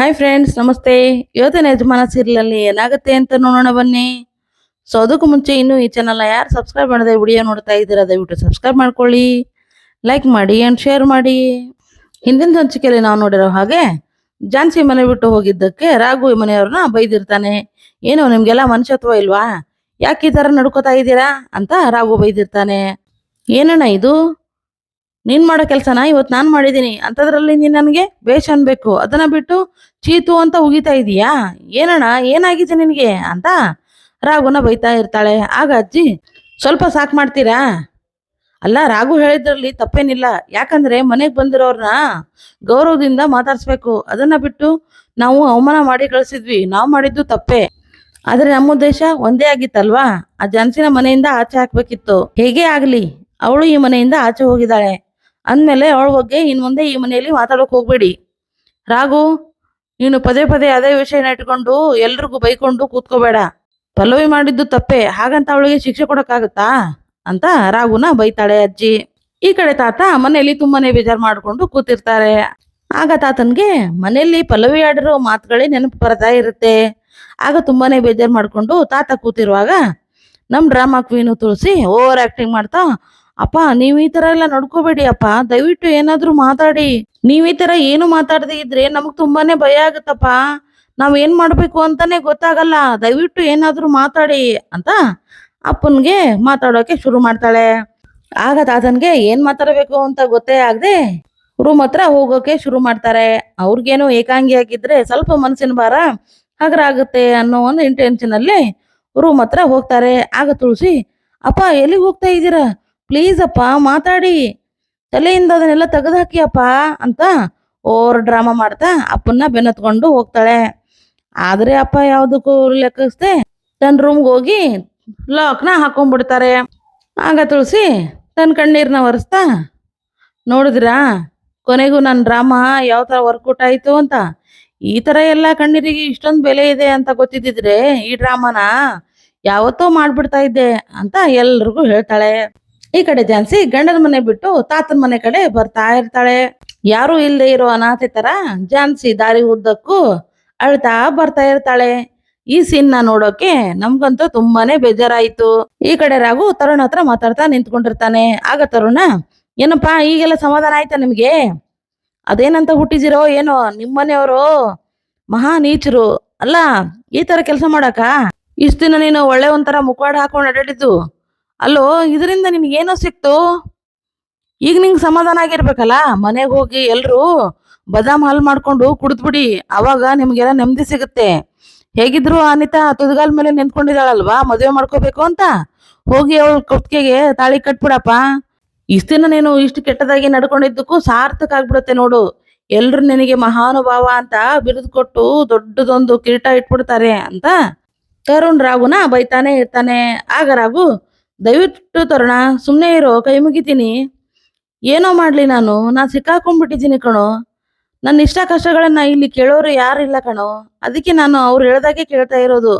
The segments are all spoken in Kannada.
ಹಾಯ್ ಫ್ರೆಂಡ್ಸ್ ನಮಸ್ತೆ. ಇವತ್ತಿನ ಯಜಮಾನ ಸೀರಿಯಲಲ್ಲಿ ಏನಾಗುತ್ತೆ ಅಂತ ನೋಡೋಣ ಬನ್ನಿ. ಸೊ ಅದಕ್ಕೂ ಮುಂಚೆ ಇನ್ನೂ ಈ ಚಾನಲ್ನ ಯಾರು ಸಬ್ಸ್ಕ್ರೈಬ್ ಮಾಡದೆ ವಿಡಿಯೋ ನೋಡ್ತಾ ಇದ್ದೀರಾ, ದಯವಿಟ್ಟು ಸಬ್ಸ್ಕ್ರೈಬ್ ಮಾಡ್ಕೊಳ್ಳಿ. ಲೈಕ್ ಮಾಡಿ ಆ್ಯಂಡ್ ಶೇರ್ ಮಾಡಿ. ಹಿಂದಿನ ಸಂಚಿಕೆಯಲ್ಲಿ ನಾವು ನೋಡಿರೋ ಹಾಗೆ, ಜಾನ್ಸಿ ಮನೆ ಬಿಟ್ಟು ಹೋಗಿದ್ದಕ್ಕೆ ರಾಘು ಮನೆಯವ್ರನ್ನ ಬೈದಿರ್ತಾನೆ. ಏನು ನಿಮ್ಗೆಲ್ಲ ಮನುಷ್ಯತ್ವ ಇಲ್ವಾ? ಯಾಕೆ ಈ ಥರ ನಡ್ಕೋತಾ ಇದ್ದೀರಾ? ಅಂತ ರಾಘು ಬೈದಿರ್ತಾನೆ. ಏನಣ್ಣ ಇದು? ನೀನ್ ಮಾಡೋ ಕೆಲ್ಸನ? ಇವತ್ತು ನಾನು ಮಾಡಿದ್ದೀನಿ ಅಂಥದ್ರಲ್ಲಿ ನೀನು ನನಗೆ ಬೇಷ್ ಅನ್ಬೇಕು. ಅದನ್ನ ಬಿಟ್ಟು ಚೀತು ಅಂತ ಉಗಿತಾ ಇದೀಯಾ? ಏನಣ್ಣ? ಏನಾಗಿದೆ ನಿನಗೆ? ಅಂತ ರಾಘುನ ಬೈತಾ ಇರ್ತಾಳೆ. ಆಗ ಅಜ್ಜಿ, ಸ್ವಲ್ಪ ಸಾಕ್ ಮಾಡ್ತೀರಾ? ಅಲ್ಲ, ರಾಘು ಹೇಳಿದ್ರಲ್ಲಿ ತಪ್ಪೇನಿಲ್ಲ. ಯಾಕಂದ್ರೆ ಮನೆಗೆ ಬಂದಿರೋರ್ನ ಗೌರವದಿಂದ ಮಾತಾಡಿಸ್ಬೇಕು. ಅದನ್ನ ಬಿಟ್ಟು ನಾವು ಅವಮಾನ ಮಾಡಿ ಕಳಿಸಿದ್ವಿ. ನಾವು ಮಾಡಿದ್ದು ತಪ್ಪೇ. ಆದ್ರೆ ನಮ್ಮ ಉದ್ದೇಶ ಒಂದೇ ಆಗಿತ್ತಲ್ವಾ? ಆ ಜನಸಿನ ಮನೆಯಿಂದ ಆಚೆ ಹಾಕ್ಬೇಕಿತ್ತು. ಹೇಗೆ ಆಗಲಿ? ಅವಳು ಈ ಮನೆಯಿಂದ ಆಚೆ ಹೋಗಿದ್ದಾಳೆ. ಅಂದ್ಮೇಲೆ ಅವಳ ಬಗ್ಗೆ ಇನ್ ಮುಂದೆ ಈ ಮನೆಯಲ್ಲಿ ಮಾತಾಡೋಕೆ ಹೋಗ್ಬೇಡಿ. ರಾಘು, ನೀನು ಪದೇ ಪದೇ ಅದೇ ವಿಷಯನ ಇಟ್ಕೊಂಡು ಎಲ್ರಿಗೂ ಬೈಕೊಂಡು ಕೂತ್ಕೋಬೇಡ. ಪಲ್ಲವಿ ಮಾಡಿದ್ದು ತಪ್ಪೆ. ಹಾಗಂತ ಅವಳಿಗೆ ಶಿಕ್ಷೆ ಕೊಡೋಕ್ಕಾಗುತ್ತಾ? ಅಂತ ರಾಘುನ ಬೈತಾಳೆ ಅಜ್ಜಿ. ಈ ಕಡೆ ತಾತ ಮನೆಯಲ್ಲಿ ತುಂಬಾನೇ ಬೇಜಾರು ಮಾಡ್ಕೊಂಡು ಕೂತಿರ್ತಾರೆ. ಆಗ ತಾತನ್ಗೆ ಮನೆಯಲ್ಲಿ ಪಲ್ಲವಿ ಆಡಿರೋ ಮಾತುಗಳೇ ನೆನಪು ಬರ್ತಾ ಇರುತ್ತೆ. ಆಗ ತುಂಬಾನೇ ಬೇಜಾರು ಮಾಡ್ಕೊಂಡು ತಾತ ಕೂತಿರುವಾಗ ನಮ್ಮ drama queen Tulsi over acting ಮಾಡ್ತಾ ಅಪ್ಪ, ನೀವ್ ಈ ತರ ಎಲ್ಲ ನಡ್ಕೋಬೇಡಿ ಅಪ್ಪ. ದಯವಿಟ್ಟು ಏನಾದ್ರೂ ಮಾತಾಡಿ. ನೀವ್ ಈ ತರ ಏನು ಮಾತಾಡದೆ ಇದ್ರೆ ನಮಗ್ ತುಂಬಾನೇ ಭಯ ಆಗುತ್ತಪ್ಪ. ನಾವ್ ಏನ್ ಮಾಡ್ಬೇಕು ಅಂತಾನೆ ಗೊತ್ತಾಗಲ್ಲ. ದಯವಿಟ್ಟು ಏನಾದ್ರೂ ಮಾತಾಡಿ ಅಂತ ಅಪ್ಪನ್ಗೆ ಮಾತಾಡೋಕೆ ಶುರು ಮಾಡ್ತಾಳೆ. ಆಗ ತಾತನ್ಗೆ ಏನ್ ಮಾತಾಡಬೇಕು ಅಂತ ಗೊತ್ತೇ ಆಗದೆ ರೂಮ್ ಹತ್ರ ಹೋಗೋಕೆ ಶುರು ಮಾಡ್ತಾರೆ. ಅವ್ರಿಗೇನು ಏಕಾಂಗಿ ಆಗಿದ್ರೆ ಸ್ವಲ್ಪ ಮನಸ್ಸಿನ ಭಾರ ಹಗರ ಆಗುತ್ತೆ ಅನ್ನೋ ಒಂದು ಇಂಟೆನ್ಷನ್ ಅಲ್ಲಿ ರೂಮ್ ಹತ್ರ ಹೋಗ್ತಾರೆ. ಆಗ ತುಳಸಿ, ಅಪ್ಪ, ಎಲ್ಲಿಗೆ ಹೋಗ್ತಾ ಇದ್ದೀರಾ? ಪ್ಲೀಸ್ ಅಪ್ಪ ಮಾತಾಡಿ. ತಲೆಯಿಂದ ಅದನ್ನೆಲ್ಲ ತೆಗೆದುಹಾಕಿ ಅಪ್ಪ ಅಂತ ಓವರ್ ಡ್ರಾಮಾ ಮಾಡ್ತಾ ಅಪ್ಪನ್ನ ಬೆನ್ನತ್ಕೊಂಡು ಹೋಗ್ತಾಳೆ. ಆದ್ರೆ ಅಪ್ಪ ಯಾವ್ದಕ್ಕೂ ಲೆಕ್ಕಿಸ್ದೆ ತನ್ನ ರೂಮ್ಗೆ ಹೋಗಿ ಲಾಕ್ನ ಹಾಕೊಂಡ್ಬಿಡ್ತಾರೆ. ಆಗ ತುಳಸಿ ತನ್ನ ಕಣ್ಣೀರ್ನ ಒರೆಸ್ತಾ, ನೋಡಿದ್ರಾ, ಕೊನೆಗೂ ನನ್ನ ಡ್ರಾಮಾ ಯಾವ ಥರ ವರ್ಕೌಟ್ ಆಯಿತು ಅಂತ. ಈ ಥರ ಎಲ್ಲ ಕಣ್ಣೀರಿಗೆ ಇಷ್ಟೊಂದು ಬೆಲೆ ಇದೆ ಅಂತ ಗೊತ್ತಿದ್ದಿದ್ರೆ ಈ ಡ್ರಾಮಾನ ಯಾವತ್ತೋ ಮಾಡಿಬಿಡ್ತಾ ಇದ್ದೆ ಅಂತ ಎಲ್ರಿಗೂ ಹೇಳ್ತಾಳೆ. ಈ ಕಡೆ ಜಾನ್ಸಿ ಗಂಡನ ಮನೆ ಬಿಟ್ಟು ತಾತನ ಮನೆ ಕಡೆ ಬರ್ತಾ ಇರ್ತಾಳೆ. ಯಾರು ಇಲ್ಲದೆ ಇರೋ ಅನಾಥೆ ತರ ಜಾನ್ಸಿ ದಾರಿ ಉದ್ದಕ್ಕೂ ಅಳ್ತಾ ಬರ್ತಾ ಇರ್ತಾಳೆ. ಈ ಸೀನ್ ನೋಡೋಕೆ ನಮ್ಗಂತೂ ತುಂಬಾನೇ ಬೇಜಾರಾಯ್ತು. ಈ ಕಡೆ ರಾಘು ತರುಣ ಹತ್ರ ಮಾತಾಡ್ತಾ ನಿಂತ್ಕೊಂಡಿರ್ತಾನೆ. ಆಗ ತರುಣ, ಏನಪ್ಪಾ, ಈಗೆಲ್ಲ ಸಮಾಧಾನ ಆಯ್ತಾ ನಿಮ್ಗೆ? ಅದೇನಂತ ಹುಟ್ಟಿದಿರೋ ಏನೋ ನಿಮ್ಮನೆಯವರು? ಮಹಾ ನೀಚರು. ಅಲ್ಲ, ಈ ತರ ಕೆಲಸ ಮಾಡಕ ಇಷ್ಟು ದಿನ ನೀನು ಒಳ್ಳೆ ಒಂಥರ ಮುಖವಾಡ ಹಾಕೊಂಡು ಅಡ್ಡಾಡಿದ್ದು ಅಲ್ಲೋ, ಇದರಿಂದ ನಿನ್ಗೇನೋ ಸಿಕ್ತು? ಈಗ ನಿಂಗೆ ಸಮಾಧಾನ ಆಗಿರ್ಬೇಕಲ್ಲ? ಮನೆಗೆ ಹೋಗಿ ಎಲ್ಲರೂ ಬದಾಮ್ ಹಾಲು ಮಾಡ್ಕೊಂಡು ಕುಡಿದ್ಬಿಡಿ ಅವಾಗ ನಿಮಗೆಲ್ಲ ನೆಮ್ಮದಿ ಸಿಗುತ್ತೆ. ಹೇಗಿದ್ರು ಅನಿತಾ ತುದಗಾಲ್ ಮೇಲೆ ನಿಂತ್ಕೊಂಡಿದ್ದಾಳಲ್ವಾ? ಮದುವೆ ಮಾಡ್ಕೋಬೇಕು ಅಂತ? ಹೋಗಿ ಅವಳ ಕೊಟ್ಟಿಗೆಗೆ ತಾಳಿ ಕಟ್ಬಿಡಪ್ಪ. ಇಷ್ಟಿನ ನೀನು ಇಷ್ಟು ಕೆಟ್ಟದಾಗಿ ನಡ್ಕೊಂಡಿದ್ದಕ್ಕೂ ಸಾರ್ಥಕ ಆಗ್ಬಿಡುತ್ತೆ ನೋಡು. ಎಲ್ರು ನಿನಗೆ ಮಹಾನುಭಾವ ಅಂತ ಬಿರುದು ಕೊಟ್ಟು ದೊಡ್ಡದೊಂದು ಕಿರೀಟ ಇಟ್ಬಿಡ್ತಾರೆ ಅಂತ. ತರುಣ್ ರಾಘುನ ಬೈತಾನೆ ಇರ್ತಾನೆ. ಆಗ ರಾಘು ದಯವಿಟ್ಟು ತರುಣ ಸುಮ್ಮನೆ ಇರೋ, ಕೈ ಮುಗಿತೀನಿ. ಏನೋ ಮಾಡ್ಲಿ ನಾನು ನಾನು ಸಿಕ್ಕಾಕೊಂಡ್ಬಿಟ್ಟಿದ್ದೀನಿ ಕಣೋ. ನನ್ನ ಇಷ್ಟ ಕಷ್ಟಗಳನ್ನ ಇಲ್ಲಿ ಕೇಳೋರು ಯಾರು ಇಲ್ಲ ಕಣೋ. ಅದಕ್ಕೆ ನಾನು ಅವ್ರು ಹೇಳ್ದಾಗೆ ಕೇಳ್ತಾ ಇರೋದು.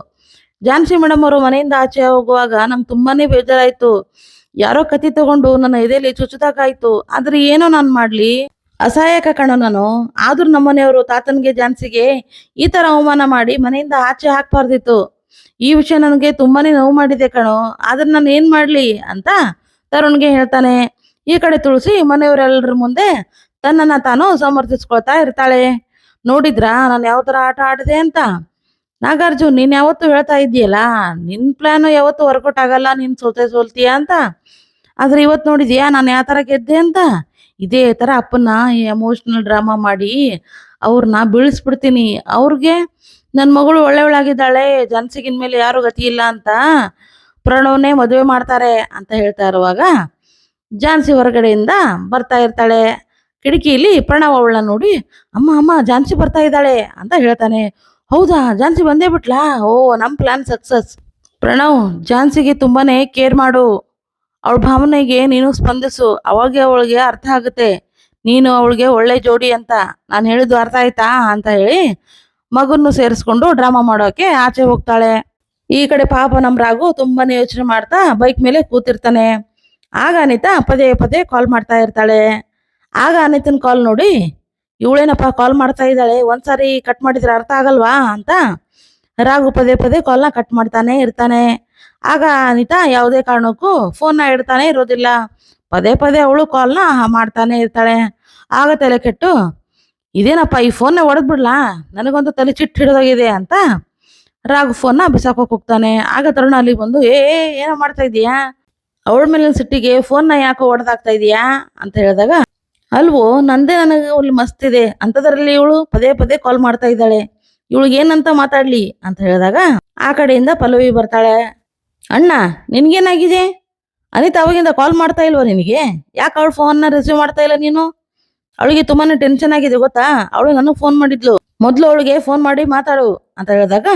ಜಾನ್ಸಿ ಮೇಡಮ್ ಅವರು ಮನೆಯಿಂದ ಆಚೆ ಹೋಗುವಾಗ ನಂಗೆ ತುಂಬಾನೇ ಬೇಜಾರಾಯ್ತು. ಯಾರೋ ಕತ್ತಿ ತಗೊಂಡು ನನ್ನ ಎದೆಯಲ್ಲಿ ಚುಚ್ಚುದಾಗಾಯ್ತು. ಆದ್ರೆ ಏನೋ ನಾನು ಮಾಡ್ಲಿ? ಅಸಹಾಯಕ ಕಣ ನಾನು. ಆದ್ರೂ ನಮ್ಮನೆಯವರು ತಾತನ್ಗೆ ಜಾನ್ಸಿಗೆ ಈ ತರ ಅವಮಾನ ಮಾಡಿ ಮನೆಯಿಂದ ಆಚೆ ಹಾಕ್ಬಾರ್ದಿತ್ತು. ಈ ವಿಷಯ ನನಗೆ ತುಂಬಾನೇ ನೋವು ಮಾಡಿದೆ ಕಣೋ, ಆದ್ರೆ ನಾನು ಏನ್ ಮಾಡ್ಲಿ ಅಂತ ತರುಣ್ಗೆ ಹೇಳ್ತಾನೆ. ಈ ಕಡೆ ತುಳಸಿ ಮನೆಯವರೆಲ್ಲರ ಮುಂದೆ ತನ್ನನ್ನ ತಾನು ಸಮರ್ಥಿಸ್ಕೊಳ್ತಾ ಇರ್ತಾಳೆ. ನೋಡಿದ್ರಾ, ನಾನು ಯಾವ ತರ ಆಟ ಆಡಿದೆ ಅಂತ? ನಾಗಾರ್ಜುನ್, ನೀನ್ ಯಾವತ್ತು ಹೇಳ್ತಾ ಇದೆಯಲ್ಲ ನಿನ್ ಪ್ಲಾನ್ ಯಾವತ್ತು ವರ್ಕೌಟ್ ಆಗಲ್ಲ, ನೀನ್ ಸೋತೆ ಸೋಲ್ತೀಯ ಅಂತ? ಆದ್ರೆ ಇವತ್ತು ನೋಡಿದ್ಯಾ, ನಾನು ಯಾವ ತರ ಗೆದ್ದೆ ಅಂತ? ಇದೇ ತರ ಅಪ್ಪನ್ನ ಎಮೋಷನಲ್ ಡ್ರಾಮಾ ಮಾಡಿ ಅವ್ರನ್ನ ಬೀಳಿಸ್ಬಿಡ್ತೀನಿ. ಅವ್ರಿಗೆ ನನ್ನ ಮಗಳು ಒಳ್ಳೆಯವಳಾಗಿದ್ದಾಳೆ, ಜನ್ಸಿಗಿನ ಮೇಲೆ ಯಾರು ಗತಿ ಇಲ್ಲ ಅಂತ ಪ್ರಣವ್ನೇ ಮದುವೆ ಮಾಡ್ತಾರೆ ಅಂತ ಹೇಳ್ತಾ ಇರುವಾಗ ಜಾನ್ಸಿ ಹೊರಗಡೆಯಿಂದ ಬರ್ತಾ ಇರ್ತಾಳೆ. ಕಿಟಕಿಯಲ್ಲಿ ಪ್ರಣವ್ ಅವಳನ್ನ ನೋಡಿ, ಅಮ್ಮ ಅಮ್ಮ, ಜಾನ್ಸಿ ಬರ್ತಾ ಇದ್ದಾಳೆ ಅಂತ ಹೇಳ್ತಾನೆ. ಹೌದಾ, ಜಾನ್ಸಿ ಬಂದೇ ಬಿಟ್ಲಾ? ಓ ನಮ್ಮ ಪ್ಲಾನ್ ಸಕ್ಸಸ್ ಪ್ರಣವ್, ಜಾನ್ಸಿಗೆ ತುಂಬಾನೇ ಕೇರ್ ಮಾಡು. ಅವಳ ಭಾವನೆಗೆ ನೀನು ಸ್ಪಂದಿಸು. ಅವಾಗೆ ಅವಳಿಗೆ ಅರ್ಥ ಆಗುತ್ತೆ. ನೀನು ಅವಳಿಗೆ ಒಳ್ಳೆ ಜೋಡಿ ಅಂತ. ನಾನು ಹೇಳಿದ್ದು ಅರ್ಥ ಆಯ್ತಾ? ಅಂತ ಹೇಳಿ ಮಗನ್ನು ಸೇರಿಸ್ಕೊಂಡು ಡ್ರಾಮಾ ಮಾಡೋಕೆ ಆಚೆ ಹೋಗ್ತಾಳೆ. ಈ ಕಡೆ ಪಾಪ ನಮ್ಮ ರಾಘು ತುಂಬಾನೇ ಯೋಚನೆ ಮಾಡ್ತಾ ಬೈಕ್ ಮೇಲೆ ಕೂತಿರ್ತಾನೆ. ಆಗ ಅನಿತಾ ಪದೇ ಪದೇ ಕಾಲ್ ಮಾಡ್ತಾ ಇರ್ತಾಳೆ. ಆಗ ಅನಿತನ ಕಾಲ್ ನೋಡಿ, ಇವಳೇನಪ್ಪ ಕಾಲ್ ಮಾಡ್ತಾ ಇದ್ದಾಳೆ? ಒಂದ್ಸಾರಿ ಕಟ್ ಮಾಡಿದ್ರೆ ಅರ್ಥ ಆಗಲ್ವಾ? ಅಂತ ರಾಘು ಪದೇ ಪದೇ ಕಾಲ್ನ ಕಟ್ ಮಾಡ್ತಾನೆ ಇರ್ತಾನೆ. ಆಗ ಅನಿತಾ ಯಾವುದೇ ಕಾರಣಕ್ಕೂ ಫೋನ್ನ ಇಡ್ತಾನೆ ಇರೋದಿಲ್ಲ. ಪದೇ ಪದೇ ಅವಳು ಕಾಲ್ನ ಮಾಡ್ತಾನೆ ಇರ್ತಾಳೆ. ಆಗ ತಲೆ ಕೆಟ್ಟು ಇದೇನಪ್ಪ, ಈ ಫೋನ್ನ ಹೊಡೆದ್ಬಿಡ್ಲಾ ನನಗೊಂದು ತಲೆ ಚಿಟ್ಟು ಹಿಡಿದೋಗಿದೆ ಅಂತ ರಾಘು ಫೋನ್ನ ಬಿಸಾಕೋಕೆ ಹೋಗ್ತಾನೆ. ಆಗ ತರುಣ ಅಲ್ಲಿಗೆ ಬಂದು, ಏ ಏನೋ ಮಾಡ್ತಾ ಇದೀಯಾ ಅವಳ ಮೇಲಿನ ಸಿಟ್ಟಿಗೆ ಫೋನ್ನ ಯಾಕೋ ಒಡೆದಾಗ್ತಾ ಇದೀಯಾ? ಅಂತ ಹೇಳಿದಾಗ, ಅಲ್ವೋ, ನಂದೇ ನನಗೆ ಅಲ್ಲಿ ಮಸ್ತ್ ಇದೆ. ಅಂಥದ್ರಲ್ಲಿ ಇವಳು ಪದೇ ಪದೇ ಕಾಲ್ ಮಾಡ್ತಾ ಇದ್ದಾಳೆ. ಇವಳಿಗೆ ಏನಂತ ಮಾತಾಡ್ಲಿ? ಅಂತ ಹೇಳಿದಾಗ, ಆ ಕಡೆಯಿಂದ ಪಲ್ಲವಿ ಬರ್ತಾಳೆ. ಅಣ್ಣ, ನಿನ್ಗೇನಾಗಿದೆ? ಅನಿತಾ ಅವಾಗಿಂದ ಕಾಲ್ ಮಾಡ್ತಾ ಇಲ್ವಾ ನಿನಗೆ? ಯಾಕೆ ಅವಳು ಫೋನ್ನ ರಿಸೀವ್ ಮಾಡ್ತಾ ಇಲ್ಲ ನೀನು? ಅವಳಿಗೆ ತುಂಬಾನೇ ಟೆನ್ಷನ್ ಆಗಿದೆ ಗೊತ್ತಾ? ಅವಳು ನನಗೆ ಫೋನ್ ಮಾಡಿದ್ಲು. ಮೊದಲು ಅವಳಿಗೆ ಫೋನ್ ಮಾಡಿ ಮಾತಾಡು ಅಂತ ಹೇಳಿದಾಗ,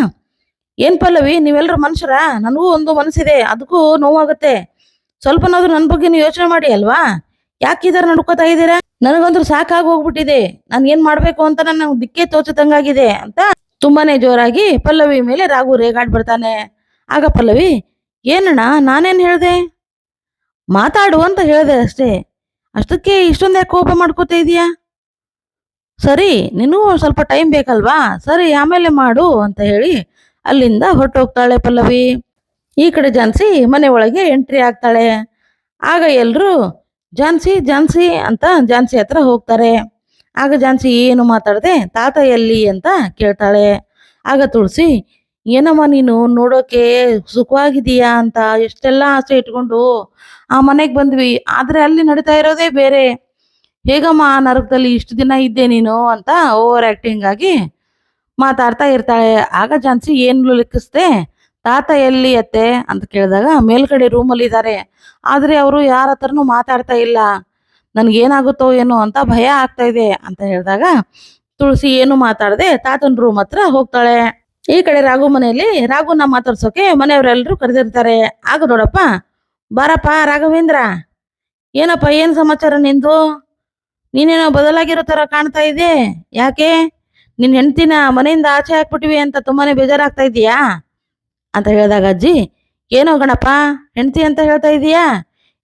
ಏನ್ ಪಲ್ಲವಿ ನೀವೆಲ್ಲರೂ ಮನುಷ್ಯರ? ನನಗೂ ಒಂದು ಮನಸ್ಸಿದೆ, ಅದಕ್ಕೂ ನೋವಾಗುತ್ತೆ. ಸ್ವಲ್ಪನಾದ್ರೂ ನನ್ನ ಬಗ್ಗೆ ನೀವು ಯೋಚನೆ ಮಾಡಿ ಅಲ್ವಾ? ಯಾಕೆ ಇದರ ನಡ್ಕೋತಾ ಇದ್ದೀರಾ? ನನಗಂತೂ ಸಾಕಾಗಿ ಹೋಗ್ಬಿಟ್ಟಿದೆ ನಾನು ಏನ್ ಮಾಡ್ಬೇಕು ಅಂತ ನನ್ನ ದಿಕ್ಕೆ ತೋಚದಂಗಾಗಿದೆ ಅಂತ ತುಂಬಾನೇ ಜೋರಾಗಿ ಪಲ್ಲವಿ ಮೇಲೆ ರಾಗು ರೇಗಾಡ್ ಬರ್ತಾನೆ. ಆಗ ಪಲ್ಲವಿ, ಏನಣ್ಣ, ನಾನೇನ್ ಹೇಳ್ದೆ? ಮಾತಾಡು ಅಂತ ಹೇಳ್ದೆ ಅಷ್ಟೇ. ಅಷ್ಟಕ್ಕೆ ಇಷ್ಟೊಂದು ಯಾಕೆ ಕೋಪ ಮಾಡ್ಕೋತಾ ಇದೀಯಾ? ಸರಿ, ನಿನಗೂ ಸ್ವಲ್ಪ ಟೈಮ್ ಬೇಕಲ್ವಾ? ಸರಿ, ಆಮೇಲೆ ಮಾಡು ಅಂತ ಹೇಳಿ ಅಲ್ಲಿಂದ ಹೊರಟೋಗ್ತಾಳೆ ಪಲ್ಲವಿ. ಈ ಕಡೆ ಜಾನ್ಸಿ ಮನೆ ಒಳಗೆ ಎಂಟ್ರಿ ಆಗ್ತಾಳೆ. ಆಗ ಎಲ್ಲರೂ ಜಾನ್ಸಿ ಜಾನ್ಸಿ ಅಂತ ಜಾನ್ಸಿ ಹತ್ರ ಹೋಗ್ತಾರೆ. ಆಗ ಜಾನ್ಸಿ ಏನು ಮಾತಾಡದೆ, ತಾತ ಎಲ್ಲಿ? ಅಂತ ಕೇಳ್ತಾಳೆ. ಆಗ ತುಳಸಿ, ಏನಮ್ಮ ನೀನು ನೋಡೋಕೆ ಸುಖವಾಗಿದೀಯಾ ಅಂತ ಎಷ್ಟೆಲ್ಲ ಆಸೆ ಇಟ್ಕೊಂಡು ಆ ಮನೆಗೆ ಬಂದ್ವಿ. ಆದ್ರೆ ಅಲ್ಲಿ ನಡೀತಾ ಇರೋದೇ ಬೇರೆ. ಹೇಗಮ್ಮ ಆ ನರಕದಲ್ಲಿ ಇಷ್ಟು ದಿನ ಇದ್ದೆ ನೀನು ಅಂತ ಓವರ್ ಆಕ್ಟಿಂಗ್ ಆಗಿ ಮಾತಾಡ್ತಾ ಇರ್ತಾಳೆ. ಆಗ ಜಾನ್ಸಿ ಏನು ಲೆಕ್ಕಿಸ್ದೆ ತಾತ ಎಲ್ಲಿ ಅತ್ತೆ ಅಂತ ಕೇಳಿದಾಗ ಮೇಲ್ಗಡೆ ರೂಮಲ್ಲಿ ಇದ್ದಾರೆ ಆದ್ರೆ ಅವರು ಯಾರ ಹತ್ರನೂ ಮಾತಾಡ್ತಾ ಇಲ್ಲ. ನನಗೇನಾಗುತ್ತೋ ಏನೋ ಅಂತ ಭಯ ಆಗ್ತಾ ಇದೆ ಅಂತ ಹೇಳಿದಾಗ ತುಳಸಿ ಏನು ಮಾತಾಡದೆ ತಾತನ ರೂಮ್ ಹತ್ರ ಹೋಗ್ತಾಳೆ. ಈ ಕಡೆ ರಾಘು ಮನೆಯಲ್ಲಿ ರಾಘುನ ಮಾತಾಡ್ಸೋಕೆ ಮನೆಯವರೆಲ್ಲರೂ ಕರೆದಿರ್ತಾರೆ. ಆಗ ದೊಡ್ಡಪ್ಪ ಬಾರಪ್ಪ ರಾಘವೇಂದ್ರ. ಏನಪ್ಪ, ಏನ್ ಸಮಾಚಾರ ನಿಂದು? ನೀನೇನೋ ಬದಲಾಗಿರೋ ತರ ಕಾಣ್ತಾ ಇದೆ ಯಾಕೆ? ನಿನ್ ಹೆಂಡ್ತಿನ ಮನೆಯಿಂದ ಆಚೆ ಹಾಕ್ಬಿಟ್ಟಿವಿ ಅಂತ ತುಂಬಾನೇ ಬೇಜಾರಾಗ್ತಾ ಇದೀಯಾ ಅಂತ ಹೇಳಿದಾಗ ಅಜ್ಜಿ, ಏನೋ ಗಣಪ್ಪ, ಹೆಂಡ್ತಿ ಅಂತ ಹೇಳ್ತಾ ಇದೀಯಾ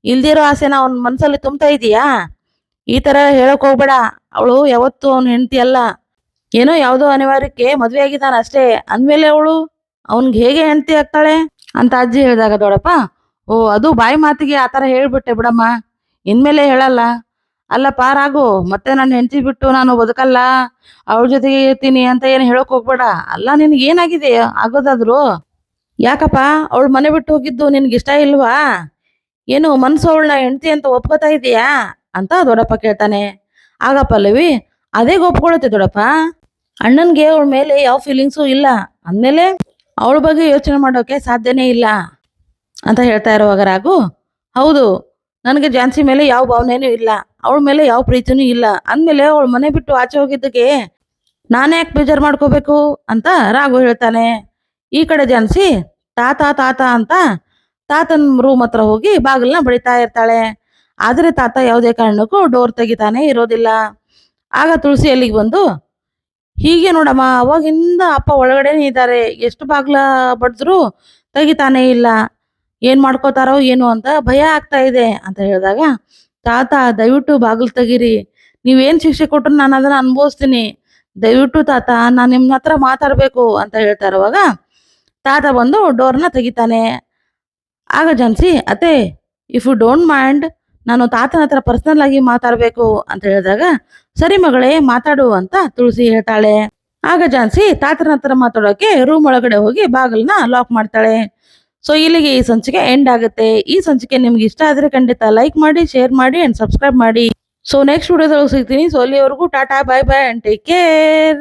ಇಲ್ದಿರೋ ಆಸೆನ ಅವ್ನ ಮನ್ಸಲ್ಲಿ ತುಂಬ್ತಾ ಇದೀಯಾ ಈ ತರ ಹೇಳಕ್ ಹೋಗ್ಬೇಡ. ಅವಳು ಯಾವತ್ತೂ ಅವ್ನ ಹೆಂಡತಿ ಅಲ್ಲ. ಏನೋ ಯಾವುದೋ ಅನಿವಾರ್ಯಕ್ಕೆ ಮದ್ವೆ ಆಗಿದ್ದಾನ ಅಷ್ಟೇ. ಅಂದ್ಮೇಲೆ ಅವಳು, ಅವನ್ಗೆ ಹೇಗೆ ಹೆಂಡತಿ ಆಗ್ತಾಳೆ? ಅಂತ ಅಜ್ಜಿ ಹೇಳಿದಾಗ ದೊಡ್ಡಪ್ಪ ಓ, ಅದು ಬಾಯಿ ಮಾತಿಗೆ ಆ ಥರ ಹೇಳ್ಬಿಟ್ಟೆ ಬಿಡಮ್ಮ. ಇನ್ಮೇಲೆ ಹೇಳಲ್ಲ. ಅಲ್ಲ ಪಾರಾಗು ಮತ್ತೆ ನನ್ನ ಹೆಂಡತಿ ಬಿಟ್ಟು ನಾನು ಬದುಕಲ್ಲ. ಅವ್ರ ಜೊತೆಗೆ ಇರ್ತೀನಿ ಅಂತ ಏನು ಹೇಳೋಕೆ ಹೋಗ್ಬೇಡ. ಅಲ್ಲ, ನಿನಗೆ ಏನಾಗಿದೆ? ಆಗೋದಾದ್ರು. ಯಾಕಪ್ಪ? ಅವಳು ಮನೆ ಬಿಟ್ಟು ಹೋಗಿದ್ದು ನಿನ್ಗೆ ಇಷ್ಟ ಇಲ್ವಾ? ಏನು, ಮನ್ಸು ಅವಳನ್ನ ಹೆಂಡತಿ ಅಂತ ಒಪ್ಕೋತಾ ಇದೀಯಾ? ಅಂತ ದೊಡ್ಡಪ್ಪ ಕೇಳ್ತಾನೆ. ಆಗಪ್ಪ, ಲವಿ, ಅದೇ ಒಪ್ಕೊಳ್ಳುತ್ತೆ ದೊಡ್ಡಪ್ಪ. ಅಣ್ಣನಿಗೆ ಅವಳ ಮೇಲೆ ಯಾವ ಫೀಲಿಂಗ್ಸು ಇಲ್ಲ. ಅಂದಮೇಲೆ ಅವಳ ಬಗ್ಗೆ ಯೋಚನೆ ಮಾಡೋಕೆ ಸಾಧ್ಯನೇ ಇಲ್ಲ. ಅಂತ ಹೇಳ್ತಾ ಇರುವಾಗ ರಾಘು, ಹೌದು, ನನಗೆ ಜಾನ್ಸಿ ಮೇಲೆ ಯಾವ ಭಾವನೆನೂ ಇಲ್ಲ, ಅವಳ ಮೇಲೆ ಯಾವ ಪ್ರೀತಿನೂ ಇಲ್ಲ, ಅಂದ್ಮೇಲೆ ಅವಳ ಮನೆ ಬಿಟ್ಟು ಆಚೆ ಹೋಗಿದ್ದಕ್ಕೆ ನಾನೇ ಯಾಕೆ ಬೇಜಾರು ಮಾಡ್ಕೋಬೇಕು ಅಂತ ರಾಘು ಹೇಳ್ತಾನೆ. ಈ ಕಡೆ ಜಾನ್ಸಿ, ತಾತ ತಾತ ಅಂತ ತಾತನ ರೂಮ್ ಹತ್ರ ಹೋಗಿ ಬಾಗಿಲನ್ನ ಬಡಿತಾ ಇರ್ತಾಳೆ. ಆದ್ರೆ ತಾತ ಯಾವುದೇ ಕಾರಣಕ್ಕೂ ಡೋರ್ ತೆಗಿತಾನೆ ಇರೋದಿಲ್ಲ. ಆಗ ತುಳಸಿ ಅಲ್ಲಿಗೆ ಬಂದು, ಹೀಗೆ ನೋಡಮ್ಮ, ಅವಾಗಿಂದ ಅಪ್ಪ ಒಳಗಡೆನೇ ಇದ್ದಾರೆ, ಎಷ್ಟು ಬಾಗ್ಲ ಬಡಿದ್ರು ತೆಗಿತಾನೇ ಇಲ್ಲ. ಏನ್ ಮಾಡ್ಕೋತಾರೋ ಏನು ಅಂತ ಭಯ ಆಗ್ತಾ ಇದೆ ಅಂತ ಹೇಳಿದಾಗ, ತಾತ, ದಯವಿಟ್ಟು ಬಾಗಿಲು ತೆಗೀರಿ. ನೀವೇನ್ ಶಿಕ್ಷೆ ಕೊಟ್ಟರು ನಾನು ಅದನ್ನ ಅನುಭವಿಸ್ತೀನಿ. ದಯವಿಟ್ಟು ತಾತ, ನಾನು ನಿಮ್ಮ ಹತ್ರ ಮಾತಾಡ್ಬೇಕು ಅಂತ ಹೇಳ್ತಾ ಇರುವಾಗ, ತಾತ ಬಂದು ಡೋರ್ನ ತೆಗಿತಾನೆ. ಆಗ ಜಾನ್ಸಿ, ಅತ್ತೆ ಇಫ್ ಯು ಡೋಂಟ್ ಮೈಂಡ್ ನಾನು ತಾತನ ಹತ್ರ ಪರ್ಸನಲ್ ಆಗಿ ಮಾತಾಡ್ಬೇಕು ಅಂತ ಹೇಳಿದಾಗ, ಸರಿ ಮಗಳೇ, ಮಾತಾಡು ಅಂತ ತುಳಸಿ ಹೇಳ್ತಾಳೆ. ಆಗ ಜಾನ್ಸಿ ತಾತನ ಹತ್ರ ಮಾತಾಡೋಕೆ ರೂಮ್ ಒಳಗಡೆ ಹೋಗಿ ಬಾಗಿಲನ್ನ ಲಾಕ್ ಮಾಡ್ತಾಳೆ. ಸೊ ಇಲ್ಲಿಗೆ ಈ ಸಂಚಿಕೆ ಎಂಡ್ ಆಗುತ್ತೆ. ಈ ಸಂಚಿಕೆ ನಿಮ್ಗೆ ಇಷ್ಟ ಆದ್ರೆ ಖಂಡಿತ ಲೈಕ್ ಮಾಡಿ ಶೇರ್ ಮಾಡಿ ಅಂಡ್ ಸಬ್ಸ್ಕ್ರೈಬ್ ಮಾಡಿ. ಸೊ ನೆಕ್ಸ್ಟ್ ವಿಡಿಯೋದಲ್ಲಿ ಸಿಗ್ತೀನಿ. ಸೊ ಅಲ್ಲಿವರೆಗೂ tata bye bye and take care